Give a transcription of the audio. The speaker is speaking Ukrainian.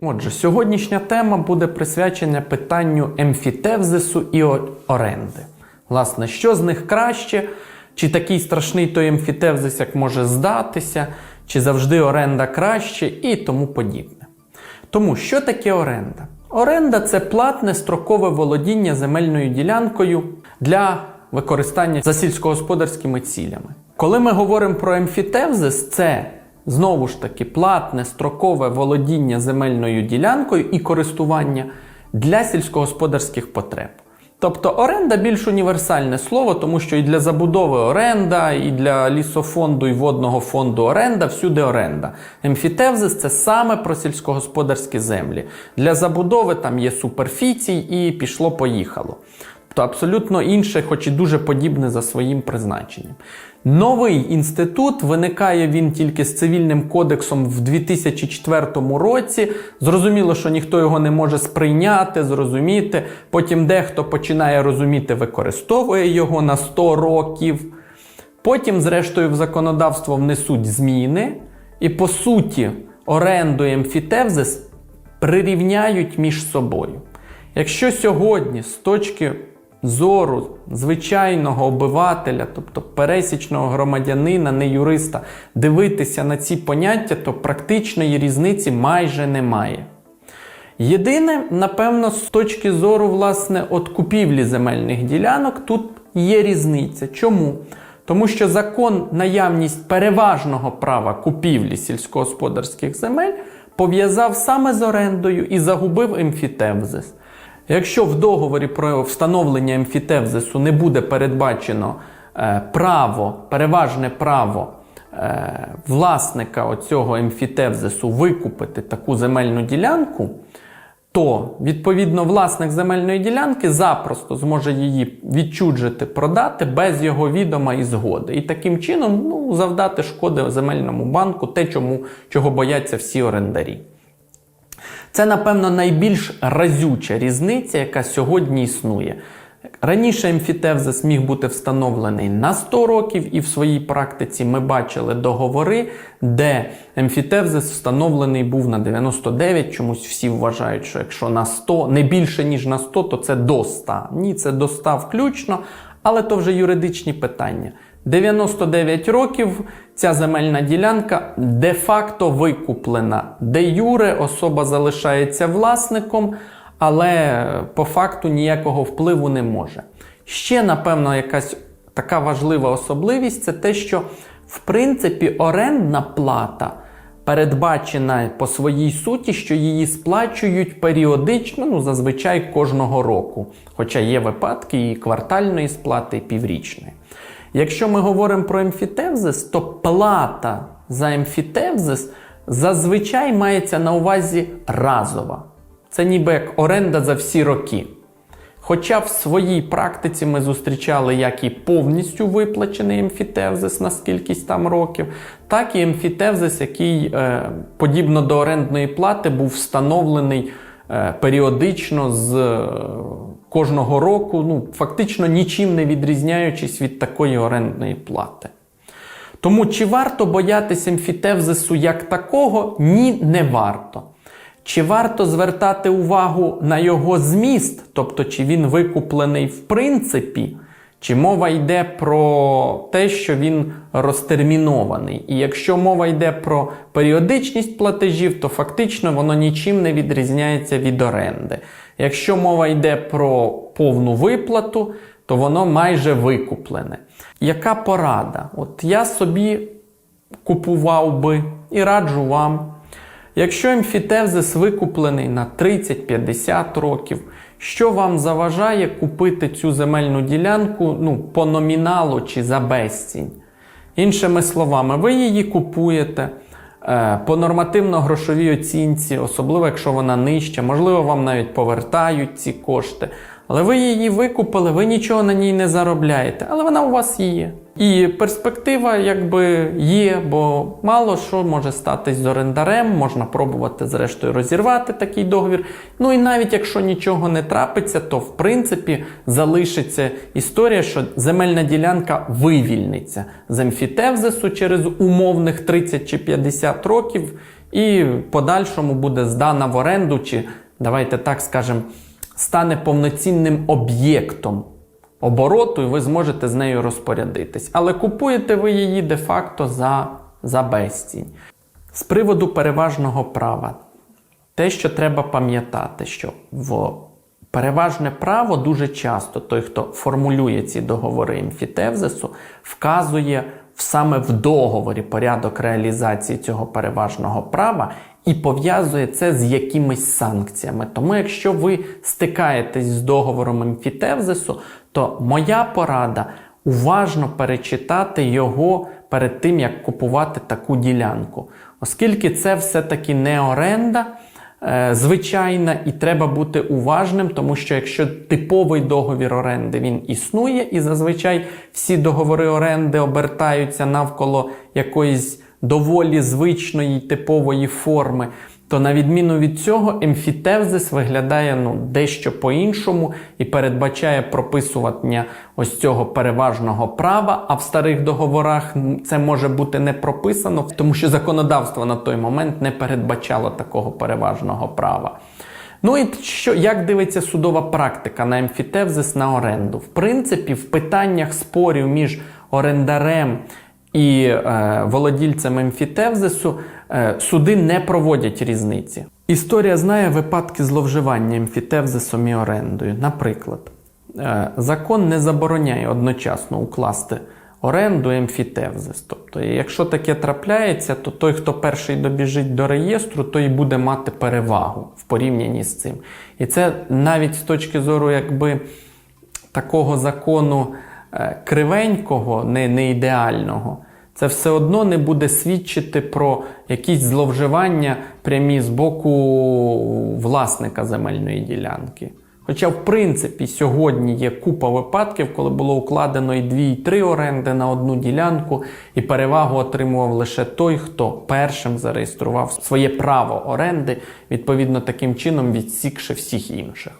Отже, сьогоднішня тема буде присвячена питанню емфітевзису і оренди. Власне, що з них краще, чи такий страшний той емфітевзис, як може здатися, чи завжди оренда краще і тому подібне. Тому що таке оренда? Оренда це платне строкове володіння земельною ділянкою для використання за сільськогосподарськими цілями. Коли ми говоримо про емфітевзис, це знову ж таки платне строкове володіння земельною ділянкою і користування для сільськогосподарських потреб. Тобто оренда більш універсальне слово, тому що і для забудови оренда, і для лісофонду і водного фонду оренда, всюди оренда. Емфітевзис це саме про сільськогосподарські землі. Для забудови там є суперфіцій і пішло-поїхало. Тобто абсолютно інше, хоч і дуже подібне за своїм призначенням. Новий інститут виникає він тільки з цивільним кодексом в 2004 році. Зрозуміло, що ніхто його не може сприйняти, зрозуміти. Потім дехто починає розуміти, використовує його на 100 років. Потім, зрештою, в законодавство внесуть зміни, і по суті, оренду емфітевзис прирівняють між собою. Якщо сьогодні, з точки зору звичайного обивателя, тобто пересічного громадянина, не юриста, дивитися на ці поняття, то практичної різниці майже немає. Єдине, напевно, з точки зору власне от купівлі земельних ділянок тут є різниця. Чому? Тому що закон наявність переважного права купівлі сільськогосподарських земель пов'язав саме з орендою і загубив емфітевзис. Якщо в договорі про встановлення емфітевзису не буде передбачено е, право, переважне право е, власника оцього емфітевзису викупити таку земельну ділянку, то відповідно власник земельної ділянки запросто зможе її відчуджити, продати без його відома і згоди. І таким чином ну, завдати шкоди земельному банку, те, чому, чого бояться всі орендарі. Це, напевно, найбільш разюча різниця, яка сьогодні існує. Раніше емфітевзис міг бути встановлений на 100 років, і в своїй практиці ми бачили договори, де емфітевзис встановлений був на 99. Чомусь всі вважають, що якщо на 100, не більше ніж на 100, то це до 100. Ні, це до 100 включно, але то вже юридичні питання. 99 років ця земельна ділянка де-факто викуплена. Де юре особа залишається власником, але по факту ніякого впливу не може. Ще, напевно, якась така важлива особливість це те, що в принципі орендна плата передбачена по своїй суті, що її сплачують періодично, ну зазвичай кожного року. Хоча є випадки і квартальної сплати, і піврічної. Якщо ми говоримо про емфітевзис, то плата за емфітевзис зазвичай мається на увазі разова. Це ніби як оренда за всі роки. Хоча в своїй практиці ми зустрічали як і повністю виплачений емфітевзис на скількись там років, так і емфітевзис, який, е, подібно до орендної плати, був встановлений періодично з е, кожного року, ну, фактично нічим не відрізняючись від такої орендної плати. Тому чи варто боятися емфітевзису як такого? Ні, не варто. Чи варто звертати увагу на його зміст, тобто чи він викуплений в принципі, чи мова йде про те, що він розтермінований. І якщо мова йде про періодичність платежів, то фактично воно нічим не відрізняється від оренди. Якщо мова йде про повну виплату, то воно майже викуплене. Яка порада? От я собі купував би і раджу вам. Якщо емфітевзис викуплений на 30-50 років, що вам заважає купити цю земельну ділянку ну, по номіналу чи за безцінь? Іншими словами, ви її купуєте е, по нормативно-грошовій оцінці, особливо якщо вона нижча, можливо, вам навіть повертають ці кошти. Але ви її викупили, ви нічого на ній не заробляєте, але вона у вас є. І перспектива якби є, бо мало що може статись з орендарем, можна пробувати зрештою розірвати такий договір. Ну і навіть якщо нічого не трапиться, то в принципі залишиться історія, що земельна ділянка вивільниться з емфітевзису через умовних 30 чи 50 років, і подальшому буде здана в оренду, чи давайте так скажемо, стане повноцінним об'єктом обороту, і ви зможете з нею розпорядитись. Але купуєте ви її де-факто за, за безцінь. З приводу переважного права, те, що треба пам'ятати, що в переважне право дуже часто той, хто формулює ці договори емфітевзису, вказує саме в договорі порядок реалізації цього переважного права і пов'язує це з якимись санкціями. Тому, якщо ви стикаєтесь з договором емфітевзису, то моя порада уважно перечитати його перед тим, як купувати таку ділянку. Оскільки це все-таки не оренда звичайна, і треба бути уважним, тому що якщо типовий договір оренди він існує, і зазвичай всі договори оренди обертаються навколо якоїсь доволі звичної типової форми, то на відміну від цього, емфітевзис виглядає ну, дещо по-іншому і передбачає прописування ось цього переважного права. А в старих договорах це може бути не прописано, тому що законодавство на той момент не передбачало такого переважного права. Ну і що, як дивиться судова практика на емфітевзис на оренду? В принципі, в питаннях спорів між орендарем і е, володільцем емфітевзису суди не проводять різниці. Історія знає випадки зловживання емфітевзисом і орендою. Наприклад, е, закон не забороняє одночасно укласти оренду емфітевзис. Тобто, якщо таке трапляється, то той, хто перший добіжить до реєстру, той буде мати перевагу в порівнянні з цим. І це навіть з точки зору, якби такого закону е, кривенького, не, не ідеального, це все одно не буде свідчити про якісь зловживання прямі з боку власника земельної ділянки. Хоча, в принципі, сьогодні є купа випадків, коли було укладено і дві, і три оренди на одну ділянку, і перевагу отримував лише той, хто першим зареєстрував своє право оренди, відповідно таким чином відсікши всіх інших.